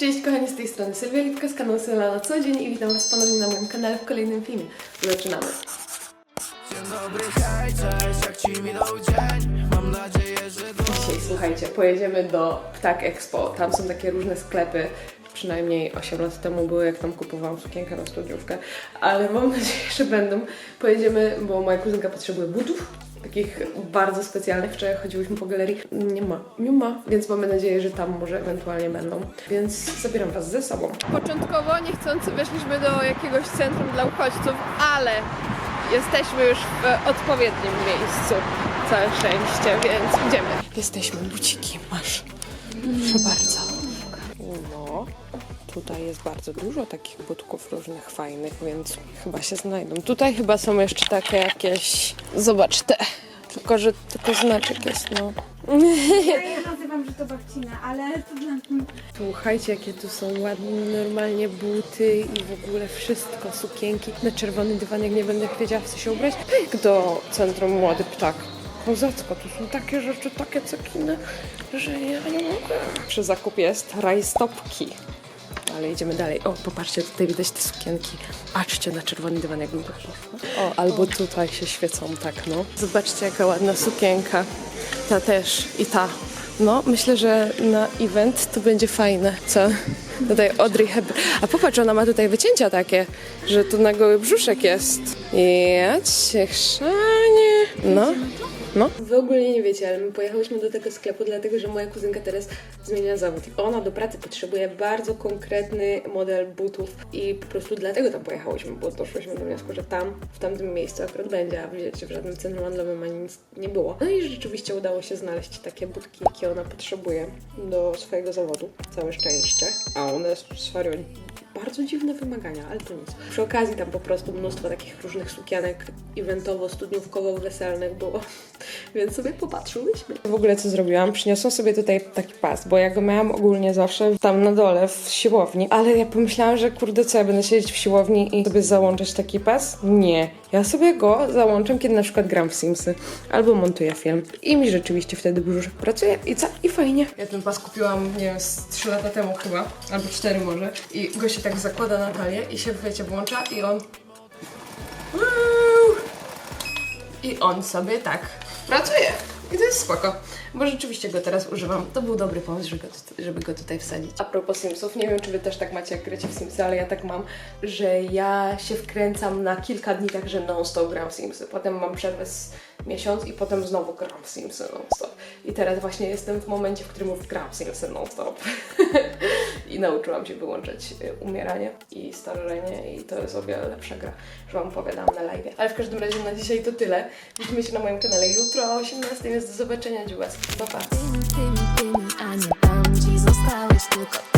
Cześć kochani, z tej strony Sylwia Lipka z kanału Syla na co dzień i witam Was ponownie na moim kanale w kolejnym filmie. Zaczynamy. Dzień dobry, hej, cześć, jak ci minął dzień? Mam nadzieję, że do... Dzisiaj słuchajcie, pojedziemy do Ptak Expo. Tam są takie różne sklepy. Przynajmniej 8 lat temu były, jak tam kupowałam sukienkę na studiówkę, ale mam nadzieję, że będą. Pojedziemy, bo moja kuzynka potrzebuje butów, takich bardzo specjalnych. Wczoraj chodziłyśmy po galerii, nie ma, nie ma, więc mamy nadzieję, że tam może ewentualnie będą. Więc zabieram Was ze sobą. Początkowo niechcący weszliśmy do jakiegoś centrum dla uchodźców, ale jesteśmy już w odpowiednim miejscu. Całe szczęście, więc idziemy. Jesteśmy, buciki, masz. Proszę bardzo. No, tutaj jest bardzo dużo takich budków różnych fajnych, więc chyba się znajdą. Tutaj chyba są jeszcze takie jakieś... Zobacz te. Tylko, że tylko znaczek jest, no. Ja je nazywam, że to babcina, ale to dla mnie... Słuchajcie, jakie tu są ładne normalnie buty i w ogóle wszystko, sukienki. Na czerwony dywan, jak nie będę wiedziała w co się ubrać, pyk do Centrum Młody Ptak. Kozacko, tu są takie rzeczy, takie cekiny, że ja nie mogę. Przy zakup jest rajstopki. Ale idziemy dalej. O, popatrzcie, tutaj widać te sukienki. Patrzcie na czerwony dywan, jak mi to poszło. O, albo tutaj się świecą tak, no. Zobaczcie, jaka ładna sukienka. Ta też i ta. No, myślę, że na event to będzie fajne. Co? Tutaj Audrey Hepburn. A popatrz, ona ma tutaj wycięcia takie, że tu na goły brzuszek jest. Ja cię chrzanie. No. No. Wy ogólnie nie wiecie, ale my pojechałyśmy do tego sklepu, dlatego że moja kuzynka teraz zmienia zawód. Ona do pracy potrzebuje bardzo konkretny model butów i po prostu dlatego tam pojechałyśmy, bo doszłyśmy do wniosku, że tam, w tamtym miejscu akurat będzie, a wiecie, w żadnym centrum handlowym ani nic nie było. No i rzeczywiście udało się znaleźć takie butki, jakie ona potrzebuje do swojego zawodu. Całe szczęście. A one stwarzają bardzo dziwne wymagania, ale to nic. Przy okazji tam po prostu mnóstwo takich różnych sukienek eventowo, studniówkowo, weselnych było, więc sobie popatrzyłyśmy. W ogóle co zrobiłam? Przyniosłam sobie tutaj taki pas, bo ja go miałam ogólnie zawsze tam na dole w siłowni, ale ja pomyślałam, że kurde co, ja będę siedzieć w siłowni i sobie załączać taki pas? Nie. Ja sobie go załączam, kiedy na przykład gram w Simsy albo montuję film i mi rzeczywiście wtedy brzuszek pracuje i co? I fajnie. Ja ten pas kupiłam, nie wiem, z 3 lata temu chyba, albo 4 może i go się tak zakłada na talię i się, wiecie, włącza i on... I on sobie tak pracuje. I to jest spoko, bo rzeczywiście go teraz używam. To był dobry pomysł, żeby go, żeby go tutaj wsadzić. A propos Simsów, nie wiem czy wy też tak macie, jak gracie w Simsy, ale ja tak mam, że ja się wkręcam na kilka dni tak, że non-stop gram w Simsy. Potem mam przerwę z miesiąc i potem znowu gram w Simsy non-stop. I teraz właśnie jestem w momencie, w którym gram w Simsy non-stop. I nauczyłam się wyłączać y, umieranie i starzenie i to jest o wiele lepsza gra, że Wam opowiadam na live. Ale w każdym razie na dzisiaj to tyle. Widzimy się na moim kanale jutro o 18, więc do zobaczenia, dziułas. Pa, pa. A nie tam Ci zostałeś tylko